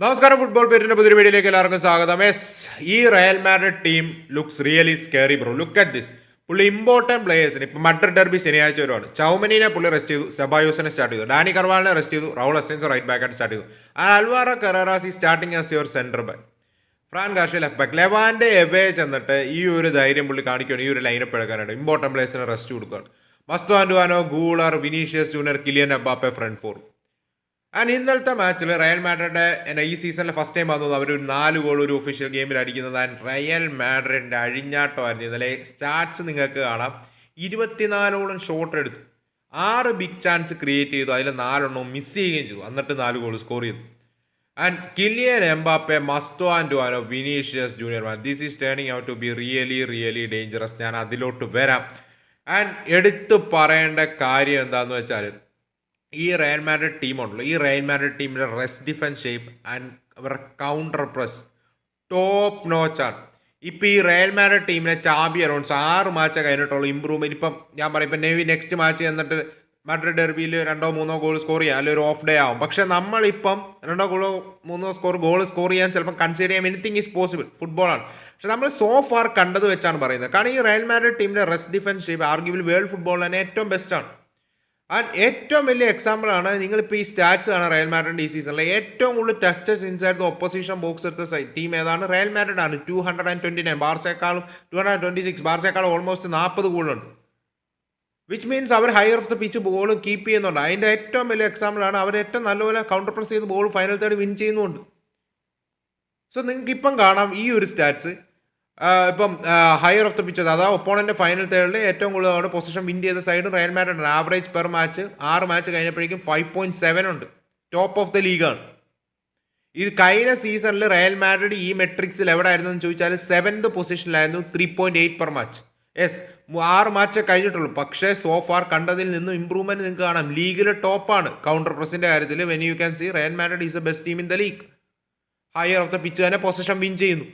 നമസ്കാരം ഫുട്ബോൾ പേരിന്റെ പുതിയ വീഡിയോയിലേക്ക് എല്ലാവർക്കും സ്വാഗതം. എസ് ഈ Real Madrid team looks really scary bro look at this പുള്ളി ഇമ്പോർട്ടന്റ് പ്ലേയേഴ്സിന് ഇപ്പൊ മഡ്രിഡ് ഡെർബി ശനിയാഴ്ച വരുവാണ്. ചൗമനീനെ പുള്ളി റെസ്റ്റ് ചെയ്തു സെബായോസിനെ സ്റ്റാർട്ട് ചെയ്തു ഡാനി കർവാളിനെ റെസ്റ്റ് ചെയ്തു റൗൾ അസൻസ് റൈറ്റ് ബാക്ക് ആയിട്ട് സ്റ്റാർട്ട് ചെയ്തു. Alvaro Carreras starting as your centre back Fran Garcia left back Levante away ചെന്നിട്ട് ഈ ഒരു ധൈര്യം പുള്ളി കാണിക്കുകയാണ് ഈ ഒരു ലൈനപ്പ് എടുക്കാനായിട്ട്. ഇമ്പോർട്ടന്റ് പ്ലേയേഴ്സിന് റെസ്റ്റ് കൊടുക്കുകയാണ് Mastantuono Guler Vinicius Junior Kylian Mbappe front four and ഇന്നലത്തെ മാച്ചിൽ റയൽ മാഡ്രിഡ് എന്നെ ഈ സീസണിലെ ഫസ്റ്റ് ടൈം വന്നത് അവർ ഒരു നാല് ഗോൾ ഒരു ഒഫീഷ്യൽ ഗെയിമിൽ അടിക്കുന്നത്. ആൻഡ് റയൽ മാഡ്രിഡിന്റെ അഴിഞ്ഞാട്ടമായിരുന്നു. ഇന്നലെ സ്റ്റാറ്റ്സ് നിങ്ങൾക്ക് കാണാം. ഇരുപത്തിനാലോളം ഷോട്ട് എടുത്തു. ആറ് ബിഗ് ചാൻസ് ക്രിയേറ്റ് ചെയ്തു. അതിൽ നാലെണ്ണവും മിസ് ചെയ്യുകയും ചെയ്തു. എന്നിട്ട് നാല് ഗോൾ സ്കോർ ചെയ്തു. And Kylian Mbappe Mastantuono Vinicius Junior man this is turning out to be really really dangerous ഞാൻ അതിലോട്ട് വരാം. ആൻഡ് എടുത്തു പറയേണ്ട കാര്യം എന്താണെന്ന് വെച്ചാൽ ഈ റയൽ മാഡ്രിഡ് ടീമുണ്ടല്ലോ ഈ റയൽ മാഡ്രിഡ് ടീമിന്റെ റെസ്റ്റ് ഡിഫൻസ് ഷേപ്പ് ആൻഡ് അവരുടെ കൗണ്ടർ പ്രസ് ടോപ്പ് നോച്ചാണ് ഇപ്പോൾ ഈ റയൽ മാഡ്രിഡ് ടീമിനെ ചാബി അറൗണ്ട്സ് ആറ് മാച്ച് കഴിഞ്ഞിട്ടുള്ളൂ. ഇമ്പ്രൂവ്മെന്റ് ഇപ്പം ഞാൻ പറയും ഇപ്പം നേവി നെക്സ്റ്റ് മാച്ച് എന്നിട്ട് മാഡ്രിഡ് ഡെർബിയിൽ രണ്ടോ മൂന്നോ ഗോൾ സ്കോർ ചെയ്യാം. അല്ലെങ്കിൽ ഒരു ഓഫ് ഡേ ആവും. പക്ഷെ നമ്മളിപ്പം രണ്ടോ ഗോളോ മൂന്നോ സ്കോർ ഗോൾ സ്കോർ ചെയ്യാൻ ചിലപ്പോൾ കൺസിഡർ ചെയ്യാം എനിത്തിങ് ഈസ് പോസിബിൾ ഫുട്ബോളാണ് പക്ഷെ നമ്മൾ സോ ഫാർ കണ്ടത് വെച്ചാണ് പറയുന്നത്. കാരണം ഈ റയൽ മാഡ്രിഡ് ടീമിന്റെ rest defence shape arguable world ഫുട്ബോളിൽ തന്നെ ഏറ്റവും ബെസ്റ്റാണ് ആൻഡ് ഏറ്റവും വലിയ എക്സാമ്പിളാണ് നിങ്ങളിപ്പോൾ ഈ സ്റ്റാറ്റ്സ് ആണ് റയൽ മാഡ്രിഡ് ഈ സീസണിലെ ഏറ്റവും കൂടുതൽ touches inside the opposition box എടുത്ത ടീം ഏതാണ്? റയൽ മാഡ്രിഡ് ആണ്. Two hundred and twenty nine ബാർസേക്കാളും two hundred twenty six ബാർസേക്കാളും ഓൾമോസ്റ്റ് നാൽപ്പത് കൂടുതലുണ്ട് which means our higher of the pitch ball keep ചെയ്യുന്നുണ്ട്. അതിന്റെ ഏറ്റവും വലിയ എക്സാമ്പിളാണ് അവർ ഏറ്റവും നല്ലപോലെ കൗണ്ടർ പ്രസ് ചെയ്ത് ബോൾ ഫൈനൽ തേർഡ് വിൻ ചെയ്യുന്നുണ്ട്. സോ നിങ്ങൾക്ക് ഇപ്പം കാണാം ഈ ഒരു സ്റ്റാറ്റ്സ് ഇപ്പം ഹയർ ഓഫ് ദ പിച്ചസ് അതായത് ഒപ്പോണന്റെ ഫൈനൽ തേർഡിൽ ഏറ്റവും കൂടുതൽ അവിടെ പൊസിഷൻ വിൻ ചെയ്ത സൈഡ് റയൽ മാഡ്രിഡ് ആണ്. ആവറേജ് പെർ മാച്ച് ആറ് മാച്ച് കഴിഞ്ഞപ്പോഴേക്കും ഫൈവ് പോയിന്റ് സെവൻ ഉണ്ട്. ടോപ്പ് ഓഫ് ദ ലീഗാണ് ഇത് കഴിഞ്ഞ സീസണിൽ റയൽ മാഡ്രിഡ് ഈ മെട്രിക്സിൽ എവിടെ ആയിരുന്നു എന്ന് ചോദിച്ചാൽ seventh പൊസിഷനിലായിരുന്നു three point eight per match yes ആറ് മാച്ച് കഴിഞ്ഞിട്ടുള്ളൂ. പക്ഷേ സോ ഫാർ കണ്ടതിൽ നിന്നും ഇമ്പ്രൂവ്മെന്റ് നിങ്ങൾക്ക് കാണാം. ലീഗിലെ ടോപ്പാണ് കൗണ്ടർ പ്രസിന്റെ കാര്യത്തിൽ when you can see Real Madrid is a best team in the league higher of the pitch തന്നെ പൊസിഷൻ വിൻ ചെയ്യുന്നു.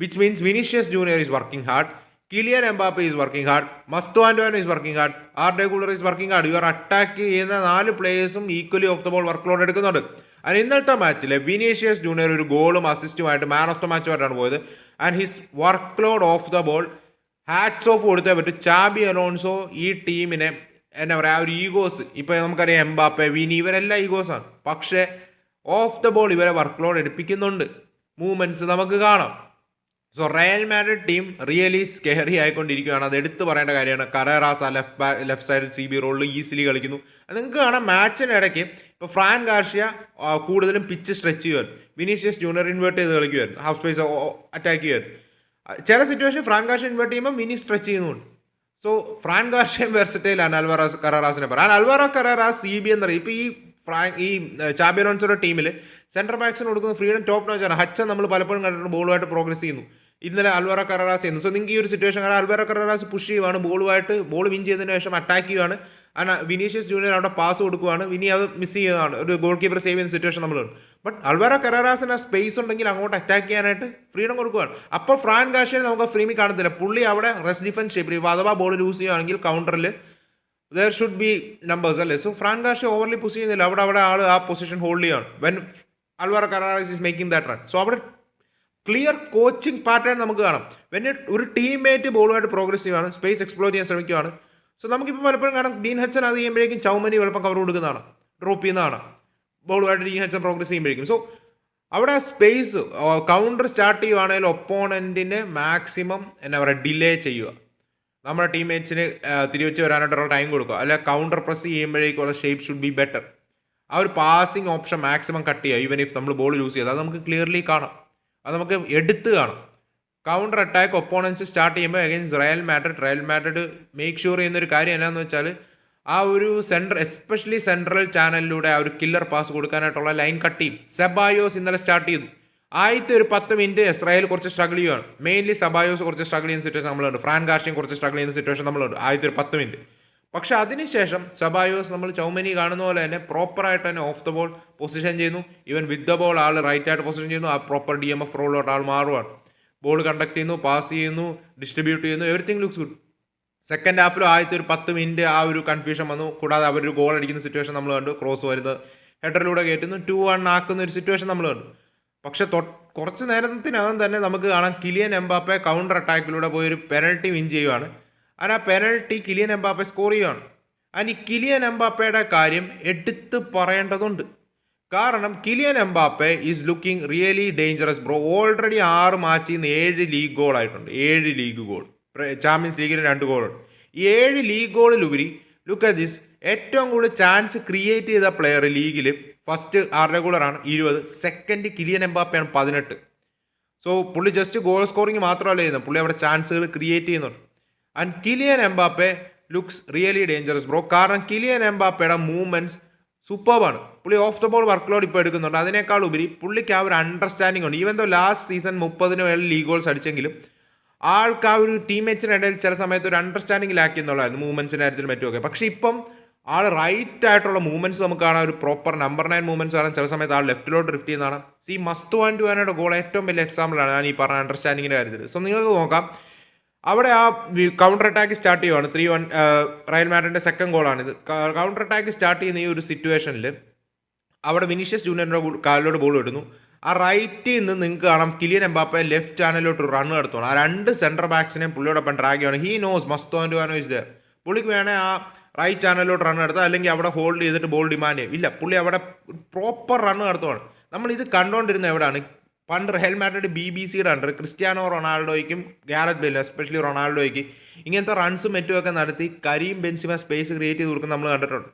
Which means Vinicius Junior is working hard Kylian Mbappe is working hard Mastantuono is working hard Arda Guler is working hard your attack ചെയ്യുന്ന നാല് പ്ലേയേഴ്സും equally off the ball work load എടുക്കുന്നുണ്ട് and ഇന്നത്തെ മാച്ചിൽ Vinicius junior ഒരു ഗോളും അസിസ്റ്റുമായിട്ട് man of the മാച്ചുമായിട്ടാണ് പോയത്. And his work load off the ball hats off കൊടുത്തേ പറ്റും. ചാബി അലോൺസോ ഈ ടീമിനെ എന്നാ പറയുക ആ ഒരു ഈഗോസ് ഇപ്പോൾ നമുക്കറിയാം എംബാപ്പെ വിനി ഇവരെല്ലാം ഈഗോസാണ് പക്ഷേ ഓഫ് ദ ബോൾ ഇവരെ വർക്ക് ലോഡ് എടുപ്പിക്കുന്നുണ്ട്. മൂവ്മെന്റ്സ് നമുക്ക് കാണാം. So Real Madrid team really scary ആയിക്കൊണ്ടിരിക്കുകയാണ്. അത് എടുത്തു പറയേണ്ട കാര്യമാണ്. കറേറാസ ലെഫ്റ്റ് ബാക്ക് ലെഫ്റ്റ് സൈഡിൽ സി ബി റോളിൽ ഈസിലി കളിക്കുന്നു. നിങ്ങൾക്ക് കാണാം മാച്ചിനിടയ്ക്ക് ഇപ്പോൾ ഫ്രാൻ ഗാർഷ്യ കൂടുതലും പിച്ച് സ്ട്രെച്ച് ചെയ്യുമായിരുന്നു വിനീഷ്യസ് ജൂനിയർ ഇൻവേർട്ട് ചെയ്ത് കളിക്കുമായിരുന്നു ഹാഫ് സ്പേസ് അറ്റാക്ക് ചെയ്യുമായിരുന്നു ആ, ചില സിറ്റുവേഷൻ ഫ്രാൻ ഗാർഷ്യ ഇൻവേർട്ട് ചെയ്യുമ്പോൾ മിനി സ്ട്രെച്ച് ചെയ്യുന്നുണ്ട്. സോ ഫ്രാൻ ഗാർഷ്യയും വെർസിറ്റയിലാണ് അൽവാറാസ് കറാറാസിനെ പറയാൻ അൽവാറോ കറാറാസ് സി ബി എന്ന് പറയും. ഇപ്പോൾ ഈ ഫ്രാങ്ക് ഈ ചാമ്പ്യൻസിയുടെ ടീമിൽ സെൻട്രൽ ബാക്സിന് കൊടുക്കുന്ന ഫ്രീഡം ടോപ്പ് നോച്ചാണ് ഹച്ചൻ നമ്മൾ പലപ്പോഴും കണ്ടിട്ടുണ്ട് ബോളുമായിട്ട് പ്രോഗ്രസ് ചെയ്യുന്നു. ഇന്നലെ അൽവറ കറാസ് ചെയ്യുന്നു. സോ നിങ്ങൾക്ക് ഈ ഒരു സിറ്റുവേഷൻ കാരണം അൽവറ കറാസ് പുഷ് ചെയ്യുവാണ് ബോളുമായിട്ട് ബോൾ വിൻ ചെയ്തതിന് ശേഷം അറ്റാക്ക് ചെയ്യുവാണ്. ആണ് വിനീഷ്യസ് ജൂനിയർ അവിടെ പാസ് കൊടുക്കുവാണ്. വിനി അത് മിസ് ചെയ്യുന്നതാണ്. ഒരു ഗോൾ കീപ്പർ സേവ് ചെയ്യുന്ന സിറ്റുവേഷൻ നമ്മൾ ബട്ട് അൽവാറ കറാറാസിന് സ്പേസ് ഉണ്ടെങ്കിൽ അങ്ങോട്ട് അറ്റാക്ക് ചെയ്യാനായിട്ട് ഫ്രീഡം കൊടുക്കുകയാണ് അപ്പോൾ ഫ്രാൻ ഗാഷ്യനെ നമുക്ക് ഫ്രീമി കാണത്തില്ല. പുള്ളി അവിടെ റെസ്റ്റ് ഡിഫൻസ് ഷേപ്പിൽ അഥവാ ബോൾ ലൂസ് ചെയ്യുകയാണെങ്കിൽ കൗണ്ടറിൽ ദർ ഷുഡ് ബി നമ്പേഴ്സ് അല്ലേ? So Fran Garcia overly push ചെയ്യുന്നില്ല. അവിടെ അവിടെ ആൾ ആ പൊസിഷൻ ഹോൾഡ് ചെയ്യാണ് when Alvaro Carreras is making that run so അവിടെ ക്ലിയർ കോച്ചിങ് പാറ്റേൺ നമുക്ക് കാണാം. വെൻ ഒരു ടീംമേറ്റ് ബോളുമായിട്ട് പ്രോഗ്രസ് ചെയ്യുകയാണ് സ്പേസ് എക്സ്പ്ലോർ ചെയ്യാൻ ശ്രമിക്കുകയാണ് സോ നമുക്കിപ്പോൾ പലപ്പോഴും കാണാം ഡീൻ ഹച്ചൻ അത് ചെയ്യുമ്പോഴേക്കും ചൗമനി എളുപ്പം കവർ കൊടുക്കുന്നതാണ്. ഡ്രോപ്പ് ചെയ്യുന്നതാണ്. ബോളുമായിട്ട് ഡീൻ ഹച്ചൻ പ്രോഗ്രസ് ചെയ്യുമ്പോഴേക്കും. സോ അവിടെ സ്പേസ് കൗണ്ടർ സ്റ്റാർട്ട് ചെയ്യുവാണെങ്കിൽ ഒപ്പോണന്റിനെ മാക്സിമം എന്നാ പറയുക ഡിലേ ചെയ്യുക. നമ്മുടെ ടീംമേറ്റ്സിന് തിരിവെച്ച് വരാനായിട്ടുള്ള ടൈം കൊടുക്കുക. അല്ലെ കൗണ്ടർ പ്രസ് ചെയ്യുമ്പോഴേക്കുള്ള ഷേപ്പ് ഷുഡ് ബി ബെറ്റർ ആ ഒരു പാസിംഗ് ഓപ്ഷൻ മാക്സിമം കട്ട് ചെയ്യുക ഈവൻ ഇഫ് നമ്മൾ ബോൾ യൂസ് ചെയ്യുക അത് നമുക്ക് ക്ലിയർലി കാണാം. അത് നമുക്ക് എടുത്ത് കാണാം. കൗണ്ടർ അറ്റാക്ക് ഒപ്പോണൻസ് സ്റ്റാർട്ട് ചെയ്യുമ്പോൾ against Real Madrid Real Madrid make sure ചെയ്യുന്ന ഒരു കാര്യം എന്നാന്ന് വെച്ചാൽ ആ ഒരു സെൻട്രൽ എസ്പെഷ്യലി സെൻട്രൽ ചാനലിലൂടെ ആ ഒരു കില്ലർ പാസ് കൊടുക്കാനായിട്ടുള്ള ലൈൻ കട്ട് ചെയ്യും. സെബായോസ് ഇന്നലെ സ്റ്റാർട്ട് ചെയ്തു. ആദ്യത്തെ ഒരു പത്ത് മിനിറ്റ് ഇസ്രായേൽ കുറച്ച് സ്ട്രഗിൾ ചെയ്യുകയാണ് മെയിൻലി സബായോസ് കുറച്ച് സ്ട്രഗിൾ ചെയ്യുന്ന സിറ്റുവേഷൻ നമ്മളുണ്ട് ഫ്രാൻ കാർഷിയും കുറച്ച് സ്ട്രഗിൾ ചെയ്യുന്ന സിറ്റുവേഷൻ നമ്മളുണ്ട് ആദ്യത്തെ ഒരു പത്ത് മിനിറ്റ് പക്ഷെ അതിനുശേഷം സബായോസ് നമ്മൾ ചൗമനി കാണുന്ന പോലെ തന്നെ പ്രോപ്പറായിട്ട് തന്നെ ഓഫ് ദ ബോൾ പൊസിഷൻ ചെയ്യുന്നു. ഈവൻ വിത്ത് ദ ബോൾ ആൾ റൈറ്റ് ആയിട്ട് പൊസിഷൻ ചെയ്യുന്നു. ആ പ്രോപ്പർ ഡി എം എഫ് റോളിലോട്ട് ആൾ മാറുവാണ്. ബോൾ കണ്ടക്ട് ചെയ്യുന്നു പാസ് ചെയ്യുന്നു ഡിസ്ട്രിബ്യൂട്ട് ചെയ്യുന്നു എവറിത്തിങ് ലുക്സ് ഗുഡ് സെക്കൻഡ് ഹാഫിലും ആദ്യത്തെ ഒരു പത്ത് മിനിറ്റ് ആ ഒരു കൺഫ്യൂഷൻ വന്നു. കൂടാതെ അവരൊരു ഗോൾ അടിക്കുന്ന സിറ്റുവേഷൻ നമ്മൾ കണ്ടു. ക്രോസ് വരുന്നത് ഹെഡറിലൂടെ കയറ്റുന്നു. ടു വൺ ആക്കുന്ന ഒരു സിറ്റുവേഷൻ നമ്മൾ കണ്ടു. പക്ഷേ കുറച്ച് നേരത്തിനകം തന്നെ നമുക്ക് കാണാം കിലിയൻ എംബാപ്പെ കൗണ്ടർ അറ്റാക്കിലൂടെ പോയി ഒരു പെനൽറ്റി വിൻ ചെയ്യുവാണ്. And ആ പെനൽറ്റി കിലിയൻ എംബാപ്പെ സ്കോർ ചെയ്യുകയാണ് ആൻഡ് ഈ കിലിയൻ എംബാപ്പയുടെ കാര്യം എടുത്ത് പറയേണ്ടതുണ്ട്. കാരണം Kylian Mbappe is looking really dangerous bro already ആറ് മാച്ചിൽ നിന്ന് ഏഴ് ലീഗ് ഗോൾ ആയിട്ടുണ്ട്. ഏഴ് ലീഗ് ഗോൾ ചാമ്പ്യൻസ് ലീഗിന് രണ്ട് ഗോളുണ്ട് ഈ ഏഴ് ലീഗ് ഗോളിലുപരി ലുക്ക് അറ്റ് ദിസ് ഏറ്റവും കൂടുതൽ ചാൻസ് ക്രിയേറ്റ് ചെയ്ത പ്ലെയർ ലീഗിൽ ഫസ്റ്റ് ആരുടെ റെഗുലറാണ് ഇരുപത്. സെക്കൻഡ് കിലിയൻ എംബാപ്പയാണ് പതിനെട്ട്. സോ പുള്ളി ജസ്റ്റ് ഗോൾ സ്കോറിങ് മാത്രമല്ല ചെയ്യുന്നത്. പുള്ളി അവിടെ ചാൻസുകൾ ക്രിയേറ്റ് ചെയ്യുന്നുണ്ട്. And Kylian Mbappe looks really dangerous bro കാരണം കിലിയൻ എംബാപ്പയുടെ മൂവ്മെന്റ്സ് സൂപ്പർബാണ് പുള്ളി off the ball work load ഇപ്പോൾ എടുക്കുന്നുണ്ട്. അതിനേക്കാൾ ഉപരി പുള്ളിക്ക് ആ ഒരു അണ്ടർസ്റ്റാൻഡിംഗ് ഉണ്ട്. ഈവൻ ദോ ലാസ്റ്റ് സീസൺ മുപ്പതിന് മേളിൽ ലീഗ് ഗോൾസ് അടിച്ചെങ്കിലും ആൾക്ക് ആ ഒരു ടീംമേറ്റ്സിന് ഇടയിൽ ചില സമയത്ത് ഒരു അണ്ടർസ്റ്റാൻഡിംഗ് ലാക്കി എന്നുള്ളതായിരുന്നു മൂവ്മെന്റ്സിന്റെ കാര്യത്തിൽ മറ്റുമൊക്കെ. പക്ഷേ ഇപ്പം ആൾ റൈറ്റ് ആയിട്ടുള്ള മൂവ്മെന്റ്സ് നമുക്ക് കാണാൻ ഒരു പ്രോപ്പർ നമ്പർ നയൻ മൂവ്മെന്റ്സ് കാണാൻ ചില സമയത്ത് ആൾ ലെഫ്റ്റിലോട്ട് ഡ്രിഫ്റ്റ് ചെയ്യുന്നതാണ്. സി മസ്തു ആൻഡ് ടുവാനയുടെ ഗോൾ ഏറ്റവും വലിയ എക്സാമ്പിളാണ് ഞാൻ ഈ പറഞ്ഞ അണ്ടർസ്റ്റാൻഡിങ്ങിന്റെ കാര്യത്തിൽ സോ നിങ്ങൾക്ക് നോക്കാം. അവിടെ ആ കൗണ്ടർ അറ്റാക്ക് സ്റ്റാർട്ട് ചെയ്യുവാണ്. ത്രീ വൺ റയൽ മാഡ്രിഡിന്റെ സെക്കൻഡ് ഗോളാണിത് കൗണ്ടർ അറ്റാക്ക് സ്റ്റാർട്ട് ചെയ്യുന്ന ഈ ഒരു സിറ്റുവേഷനിൽ അവിടെ വിനീഷ്യസ് ജൂനിയറിന്റെ കാലിലോട്ട് ബോൾ ഇടുന്നു ആ റൈറ്റിൽ നിന്ന് നിങ്ങൾക്ക് കാണാം കിലിയൻ എംബാപ്പെ ലെഫ്റ്റ് ചാനലിലോട്ട് റൺ നടത്തുകയാണ് ആ രണ്ട് സെന്റർ ബാക്സിനെയും പുള്ളിയോടൊപ്പം ഡ്രാഗ് ചെയ്യണം he knows Mastantuono is there പുള്ളിക്ക് വേണേൽ ആ റൈറ്റ് ചാനലിലോട്ട് റൺ നടത്തുക അല്ലെങ്കിൽ അവിടെ ഹോൾഡ് ചെയ്തിട്ട് ബോൾ ഡിമാൻഡ് ചെയ്യും. ഇല്ല പുള്ളി അവിടെ പ്രോപ്പർ റൺ നടത്തുവാണ്. നമ്മൾ ഇത് കണ്ടുകൊണ്ടിരുന്ന എവിടെയാണ് പണ്ട് റയൽ മാഡ്രിഡ് ബി ബി സിയുടെ അണ്ടർ ക്രിസ്ത്യാനോ റൊണാൾഡോയ്ക്കും ഗാരറ്റ് ബെല്ലും എസ്പെഷ്യലി റൊണാൾഡോയ്ക്ക് ഇങ്ങനത്തെ റൺസും മറ്റുമൊക്കെ നടത്തി കരീം ബെൻസിമ സ്പേസ് ക്രിയേറ്റ് ചെയ്ത് കൊടുക്കുന്ന നമ്മൾ കണ്ടിട്ടുണ്ട്.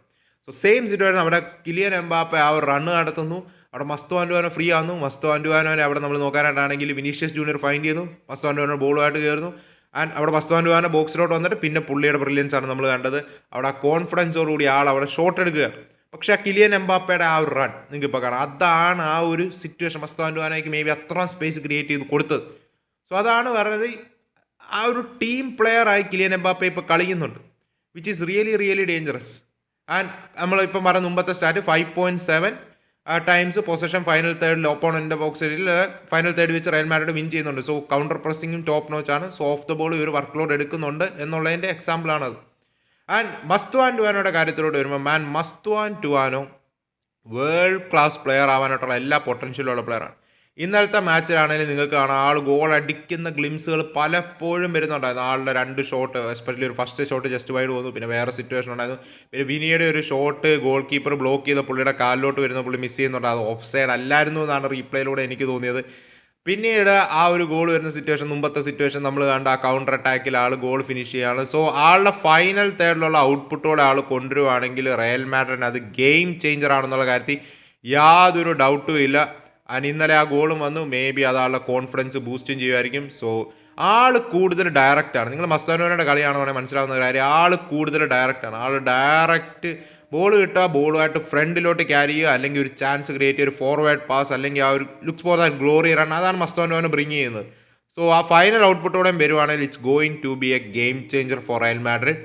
സോ സെയിം സിറ്റുവേഷൻ അവിടെ കിലിയൻ എംബാപ്പെ ആ ഒരു റണ്ണ് നടത്തുന്നു. അവിടെ മസ്തു ആൻഡുവാനോ ഫ്രീ ആകുന്നു മസ്തു ആൻഡുവാനോനെ അവിടെ നമ്മൾ നോക്കാനായിട്ടാണെങ്കിൽ വിനീഷ്യസ് ജൂനിയർ ഫൈൻഡ് ചെയ്യുന്നു മസ്തു ആൻഡുവാനോ ബോളുമായിട്ട് കയറുന്നു. ആൻഡ് അവിടെ മസ്തു ആൻഡുവാനോ ബോക്സിലോട്ട് വന്നിട്ട് പിന്നെ പുള്ളിയുടെ ബ്രില്യൻസ് ആണ് നമ്മൾ കണ്ടത്. അവിടെ കോൺഫിഡൻസോടുകൂടി ആൾ അവിടെ ഷോട്ട് എടുക്കുക. പക്ഷെ ആ കിലിയൻ എംബാപ്പയുടെ ആ ഒരു റൺ നിങ്ങൾക്ക് ഇപ്പോൾ കാണാം. അതാണ് ആ ഒരു സിറ്റുവേഷൻ മസ്തു ആൻഡുവാനോയ്ക്ക് മേ ബി അത്രയും സ്പേസ് ക്രിയേറ്റ് ചെയ്ത് കൊടുത്തത്. സോ അതാണ് പറഞ്ഞത് ആ ഒരു ടീം പ്ലെയറായി കിലിയൻ എംബാപ്പ ഇപ്പോൾ കളിക്കുന്നുണ്ട് which is really really dangerous and നമ്മളിപ്പം പറഞ്ഞ മുമ്പത്തെ stat five point seven times position final തേർഡിൽ ഓപ്പോണന്റെ ബോക്സിൽ ഫൈനൽ തേർഡ് വെച്ച് റയൽ മാഡ്രിഡ് വിൻ ചെയ്യുന്നുണ്ട്. സോ കൗണ്ടർ പ്രസിങ്ങും ടോപ്പ് നോച്ചാണ് സോ ഓഫ് ദ ബോൾ ഒരു വർക്ക് ലോഡ് എടുക്കുന്നുണ്ട് എന്നുള്ളതിന്റെ എക്സാമ്പിളാണത് ആൻഡ് മസ്തുവാൻ ടുവാനോയുടെ കാര്യത്തിലോട്ട് വരുമ്പോൾ man Mastantuono world class player ആവാനായിട്ടുള്ള എല്ലാ പൊട്ടൻഷ്യലുള്ള പ്ലെയറാണ് ഇന്നലത്തെ മാച്ചിലാണെങ്കിലും നിങ്ങൾക്ക് കാണാം ആൾ ഗോൾ അടിക്കുന്ന ഗ്ലിംസുകൾ പലപ്പോഴും വരുന്നുണ്ടായിരുന്നു. ആളുടെ രണ്ട് ഷോട്ട് എസ്പെഷ്യലി ഒരു ഫസ്റ്റ് ഷോട്ട് ജസ്റ്റ് വൈഡ് വന്നു പിന്നെ വേറെ സിറ്റുവേഷൻ ഉണ്ടായിരുന്നു. പിന്നെ വിനിയുടെ ഒരു ഷോട്ട് ഗോൾ കീപ്പർ ബ്ലോക്ക് ചെയ്ത പുള്ളിയുടെ കാലിലോട്ട് വരുന്ന പുള്ളി മിസ് ചെയ്യുന്നുണ്ട്. അത് ഓഫ് സൈഡ് അല്ലായിരുന്നു എന്നാണ് റീപ്ലേയിലൂടെ എനിക്ക് തോന്നിയത്. പിന്നീട് ആ ഒരു ഗോൾ വരുന്ന സിറ്റുവേഷൻ മുമ്പത്തെ സിറ്റുവേഷൻ നമ്മൾ കണ്ട ആ കൗണ്ടർ അറ്റാക്കിൽ ആൾ ഗോൾ ഫിനിഷ് ചെയ്യാണ്. സോ ആളുടെ ഫൈനൽ തേർഡിലുള്ള ഔട്ട്പുട്ടോടെ ആൾ കൊണ്ടുവരുവാണെങ്കിൽ റയൽ മാഡ്രിന് അത് ഗെയിം ചേഞ്ചർ ആണെന്നുള്ള കാര്യത്തിൽ യാതൊരു ഡൗട്ടും ഇല്ല. ആൻഡ് ഇന്നലെ ആ ഗോളും വന്നു. മേ ബി അത് ആളുടെ കോൺഫിഡൻസ് ബൂസ്റ്റും ചെയ്യുമായിരിക്കും സോ ആൾ കൂടുതൽ ഡയറക്റ്റാണ് നിങ്ങൾ മസ്താനോയുടെ കളിയാണെന്ന് മനസ്സിലാവുന്ന കാര്യം. ആൾ കൂടുതൽ ഡയറക്റ്റാണ് ആൾ ഡയറക്റ്റ് ബോൾ കിട്ടുക ബോളുമായിട്ട് ഫ്രണ്ടിലോട്ട് ക്യാരി ചെയ്യുക അല്ലെങ്കിൽ ഒരു ചാൻസ് ക്രിയേറ്റ് ചെയ്യുക ഒരു ഫോർവേഡ് പാസ് അല്ലെങ്കിൽ ആ ഒരു looks for that glory run അതാണ് മസ്താനോനെ ബ്രിങ് ചെയ്യുന്നത്. സോ ആ ഫൈനൽ ഔട്ട്പുട്ടോടെ വരുവാണെങ്കിൽ it's going to be a game changer for Real Madrid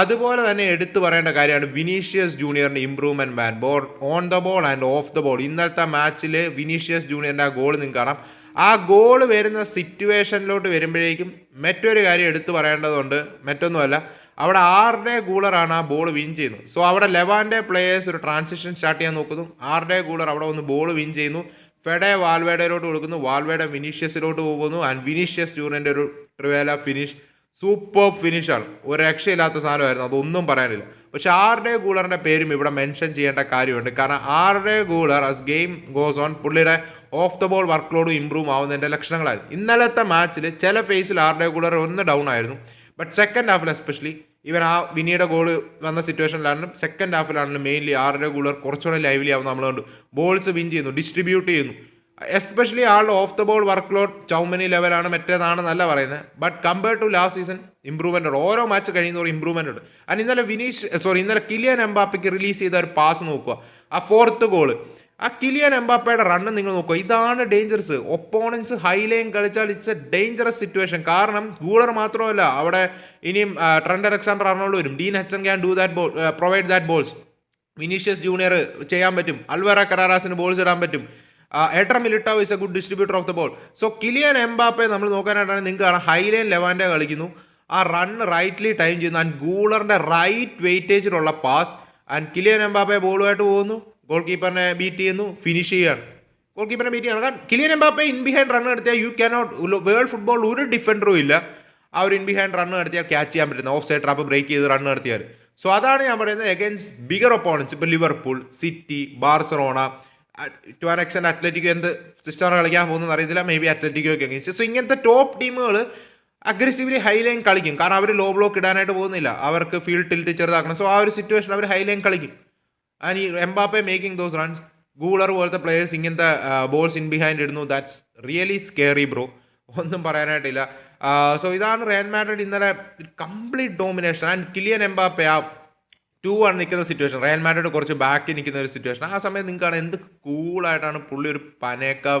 അതുപോലെ തന്നെ എടുത്തു പറയേണ്ട കാര്യമാണ് Vinicius ജൂനിയറിന്റെ improvement man ball on the ball and off the ball ഇന്നലത്തെ മാച്ചിൽ വിനീഷ്യസ് ജൂനിയറിന്റെ ആ ഗോൾ നിങ്ങൾക്ക് കാണാം. ആ ഗോൾ വരുന്ന സിറ്റുവേഷനിലോട്ട് വരുമ്പോഴേക്കും മറ്റൊരു കാര്യം എടുത്തു പറയേണ്ടതുണ്ട് മറ്റൊന്നുമല്ല അവിടെ ആറിന്റെ ഗൂളറാണ് ആ ബോൾ വിൻ ചെയ്യുന്നത്? സോ അവിടെ ലെവാന്റെ പ്ലേയേഴ്സ് ഒരു ട്രാൻസിഷൻ സ്റ്റാർട്ട് ചെയ്യാൻ നോക്കുന്നു. ആറിന്റെ ഗൂളർ അവിടെ വന്ന് ബോൾ വിൻ ചെയ്യുന്നു? ഫെഡെ വാൽവേഡയിലോട്ട് കൊടുക്കുന്നു. വാൽവേഡ വിനീഷ്യസിലോട്ട് പോകുന്നു. ആൻഡ് വിനീഷ്യസ് ജൂനിയറിന്റെ ഒരു ട്രിവേല ഫിനിഷ് സൂപ്പർ ഫിനിഷാണ് ഒരു രക്ഷയില്ലാത്ത സാധനമായിരുന്നു. അതൊന്നും പറയാനില്ല. പക്ഷെ ആരുടെ ഗൂളറിന്റെ പേരും ഇവിടെ മെൻഷൻ ചെയ്യേണ്ട കാര്യമുണ്ട്. കാരണം ആരുടെ Guler as game goes on പുള്ളിയുടെ ഓഫ് ദ ബോൾ വർക്ക് ലോഡും ഇമ്പ്രൂവ് ആവുന്നതിന്റെ ലക്ഷണങ്ങളായിരുന്നു. ഇന്നലത്തെ മാച്ചിൽ ചില ഫേസിൽ ആരുടെ ഗൂളർ ഒന്ന് ഡൗൺ ആയിരുന്നു. ബട്ട് സെക്കൻഡ് ഹാഫിൽ എസ്പെഷ്യലി ഇവൻ ആ വിനിയുടെ ഗോൾ വന്ന സിറ്റുവേഷനിലാണെങ്കിലും സെക്കൻഡ് ഹാഫിലാണെങ്കിലും മെയിൻലി ആരുടെ ഗൂളർ കുറച്ചുകൂടെ ലൈവ്ലി ആവുന്ന നമ്മൾ കണ്ടു. ബോൾസ് വിൻ ചെയ്യുന്നു ഡിസ്ട്രിബ്യൂട്ട് ചെയ്യുന്നു. എസ്പെഷ്യലി ആളുടെ off the ball work load Tchouameni ലെവലാണ് മറ്റേതാണെന്നല്ല പറയുന്നത്. But compare to last season improvement ഉണ്ട്. ഓരോ മാച്ച് കഴിയുന്നവർ ഇമ്പ്രൂവ്മെന്റ് ഉണ്ട്. ആൻഡ് ഇന്നലെ വിനീഷ് സോറി ഇന്നലെ കിലിയൻ എംബാപ്പയ്ക്ക് റിലീസ് ചെയ്ത ഒരു പാസ് നോക്കുക. ആ ഫോർത്ത് ഗോൾ ആ കിലിയൻ എംബാപ്പയുടെ റണ്ണ് നിങ്ങൾ നോക്കുക. ഇതാണ് ഡേഞ്ചറസ് ഒപ്പോണൻസ് ഹൈ ലൈൻ കളിച്ചാൽ ഇറ്റ്സ് എ ഡേഞ്ചറസ് സിറ്റുവേഷൻ കാരണം ഗൂളർ മാത്രമല്ല അവിടെ ഇനിയും ട്രെൻഡ് അലക്സാണ്ടർ അർണോൾഡ് വരും. Dean Huijsen can do that ball provide that balls Vinicius junior ചെയ്യാൻ പറ്റും. അൽവറ കറാറാസിന് ബോൾസ് ഇടാൻ പറ്റും. Eder Militao is a good distributor of the ball so Kylian Mbappe നമ്മൾ നോക്കാനായിട്ടാണ് നിങ്ങൾക്ക് കാണാം ഹൈലൈൻ ലെവാന്റെ കളിക്കുന്നു. ആ റൺ റൈറ്റ്ലി ടൈം ചെയ്യുന്നു. ആൻഡ് ഗൂളറിന്റെ റൈറ്റ് വെയിറ്റേജിലുള്ള പാസ് ആൻഡ് കിലിയൻ എംബാപ്പെ ബോളുമായിട്ട് പോകുന്നു. ഗോൾ കീപ്പറിനെ ബീറ്റ് ചെയ്യുന്നു. ഫിനിഷ് ചെയ്യുകയാണ്. ഗോൾ കീപ്പറിനെ ബീറ്റ് ചെയ്യണം കാരണം Kylian Mbappe in behind run നടത്തിയാൽ യു ക്യാനോട്ട് വേൾഡ് ഫുട്ബോൾ ഒരു ഡിഫൻഡറും ഇല്ല. ആ ഒരു ഇൻ ബിഹൈൻഡ് റൺ നടത്തിയാൽ ക്യാച്ച് ചെയ്യാൻ പറ്റുന്ന ഓഫ് സൈഡ് ട്രാപ്പ് ബ്രേക്ക് ചെയ്ത് റൺ നടത്തിയാൽ സോ അതാണ് ഞാൻ പറയുന്നത് എഗൈൻസ്റ്റ് ബിഗർ ഒപ്പോണൻസ് ഇപ്പോൾ Liverpool City Barcelona to an extent Atletico എന്ത് സിസ്റ്റമാണ് കളിക്കാൻ പോകുന്നത് അറിയത്തില്ല. മേ ബി അത്ലറ്റിക്കോ ഒക്കെ അഗേൻസ്റ്റ് സോ ഇങ്ങനത്തെ ടോപ്പ് ടീമുകൾ അഗ്രസീവ്ലി ഹൈ ലൈൻ കളിക്കും. കാരണം അവർ ലോ ബ്ലോക്ക് ഇടാനായിട്ട് പോകുന്നില്ല. അവർക്ക് ഫീൽഡ് ടിൽറ്റ് ചെറുതാക്കണം. സോ ആ ഒരു സിറ്റുവേഷൻ അവർ ഹൈ ലൈൻ കളിക്കും. ആൻഡ് ഈ Mbappe making those runs Guler പോലത്തെ പ്ലേയേഴ്സ് ഇങ്ങനത്തെ ബോൾസ് ഇൻ ബിഹൈൻഡ് ഇടുന്നു. ദാറ്റ്സ് റിയലി സ്കെയറി ബ്രോ ഒന്നും പറയാനായിട്ടില്ല. സോ ഇതാണ് റയൻ മാഡ്രിഡ് ഇന്നലെ complete domination and Kylian Mbappe ആ ടു ആണ് നിൽക്കുന്ന സിറ്റുവേഷൻ റയൽ മാഡ്രിഡ് കുറച്ച് ബാക്കി നിൽക്കുന്ന ഒരു സിറ്റുവേഷൻ ആ സമയത്ത് നിങ്ങൾക്ക് കാണാൻ എന്ത് കൂളായിട്ടാണ് പുള്ളി ഒരു പനേക്ക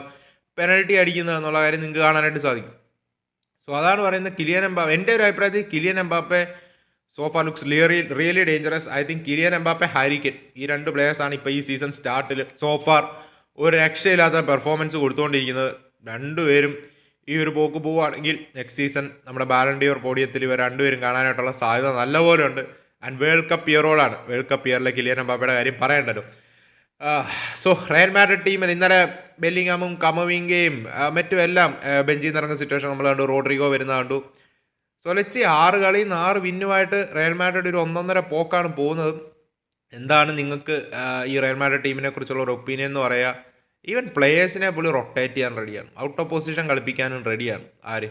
പെനൽറ്റി അടിക്കുന്നത് എന്നുള്ള കാര്യം നിങ്ങൾക്ക് കാണാനായിട്ട് സാധിക്കും. സോ അതാണ് പറയുന്നത് കിലിയൻ എംബാപ്പ എന്റെ ഒരു അഭിപ്രായത്തിൽ Kylian Mbappe so far looks really really dangerous I think Kylian Mbappe Harry Kane ഈ രണ്ട് പ്ലേയേഴ്സാണ് ഇപ്പോൾ ഈ സീസൺ സ്റ്റാർട്ടിൽ സോഫാർ ഒരു രക്ഷയില്ലാത്ത പെർഫോമൻസ് കൊടുത്തുകൊണ്ടിരിക്കുന്നത്. രണ്ടുപേരും ഈ ഒരു പോക്ക് പോവുകയാണെങ്കിൽ നെക്സ്റ്റ് സീസൺ നമ്മുടെ ബാലൻഡിയർ പോഡിയത്തിൽ ഇവർ രണ്ടുപേരും കാണാനായിട്ടുള്ള സാധ്യത നല്ലപോലെ ഉണ്ട്. ആൻഡ് വേൾഡ് കപ്പ് ഇയറോളാണ് വേൾഡ് കപ്പ് ഇയറിലെ കിലിയൻ ബാബയുടെ കാര്യം പറയേണ്ടല്ലോ. സോ റയൽ മാഡ്രിഡ് ടീമിൽ ഇന്നലെ ബെല്ലിങ്ങാമും കമവിങ്കയും മറ്റും എല്ലാം ബെഞ്ചിൽ നിന്ന് ഇറങ്ങുന്ന സിറ്റുവേഷൻ നമ്മൾ കണ്ടു. റോഡ്രിഗോ വരുന്ന കണ്ടു. സോ ലെച്ചി ആറ് നിന്ന് ആറ് വിന്നുമായിട്ട് റയൽ മാഡ്രിഡ് ഒരു ഒന്നൊന്നര പോക്കാണ് പോകുന്നത്. എന്താണ് നിങ്ങൾക്ക് ഈ റയൽ മാഡ്രിഡ് ടീമിനെ കുറിച്ചുള്ള ഒരു ഒപ്പീനിയൻ എന്ന് പറയുക ഈവൻ പ്ലേയേഴ്സിനെ പുള്ളി റൊട്ടേറ്റ് ചെയ്യാൻ റെഡിയാണ് ഔട്ട് ഓഫ് പൊസിഷൻ കളിപ്പിക്കാനും റെഡിയാണ് ആര്?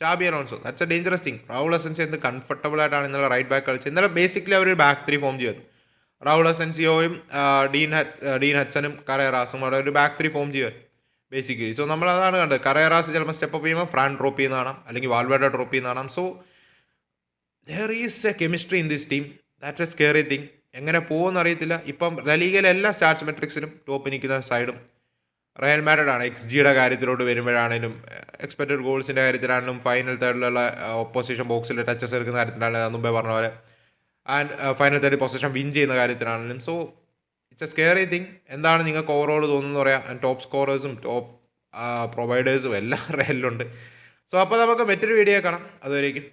Xabi Alonso that's a dangerous thing Raul Asencio എന്ത് കംഫർട്ടബിൾ ആയിട്ടാണ് ഇന്നലെ റൈറ്റ് ബാക്ക് കളിച്ചത്. ഇന്നലെ ബേസിക്കലി അവർ ബാക്ക് ത്രീ ഫോം ചെയ്തു. റൗൾ അസൻസിയോയും ഡീൻ ഡീൻ ഹച്ചനും കറേറാസും അവിടെ ഒരു ബാക്ക് ത്രീ ഫോം ചെയ്യുക ബേസിക്കലി സോ നമ്മൾ അതാണ് കണ്ടത്. കറേറാസ് ചിലപ്പോൾ സ്റ്റെപ്പ് അപ്പ് ചെയ്യുമ്പോൾ ഫ്രാൻ ഡ്രോപ്പ് ചെയ്യുന്ന കാണാം. അല്ലെങ്കിൽ വാൽവേഡ ഡ്രോപ്പ് ചെയ്യുന്ന കാണാം. So there is a chemistry in this team that's a scary thing എങ്ങനെ പോകുമെന്ന് അറിയത്തില്ല. ഇപ്പം ലലീഗയിലെ എല്ലാ സ്റ്റാർസ് മെട്രിക്സിലും ടോപ്പ് നിൽക്കുന്ന സൈഡും റയൽ മാഡ്രിഡ് ആണ് എക്സ് ജിയുടെ കാര്യത്തിലോട്ട് വരുമ്പോഴാണേലും എക്സ്പെക്റ്റഡ് ഗോൾസിന്റെ കാര്യത്തിലാണെങ്കിലും ഫൈനൽ തേർഡിലുള്ള ഒപ്പോസിഷൻ ബോക്സിൽ ടച്ചസ് എടുക്കുന്ന കാര്യത്തിലാണെങ്കിലും മുമ്പേ പറഞ്ഞ പോലെ and final third position win ചെയ്യുന്ന കാര്യത്തിലാണെങ്കിലും so it's a scary thing എന്താണ് നിങ്ങൾക്ക് ഓവറോൾ തോന്നുന്നത് പറയാം? ടോപ്പ് സ്കോറേഴ്സും ടോപ്പ് പ്രൊവൈഡേഴ്സും എല്ലാം റയലിലുണ്ട്. സോ അപ്പോൾ നമുക്ക് മറ്റൊരു വീഡിയോ കാണാം. അതുവരേക്കും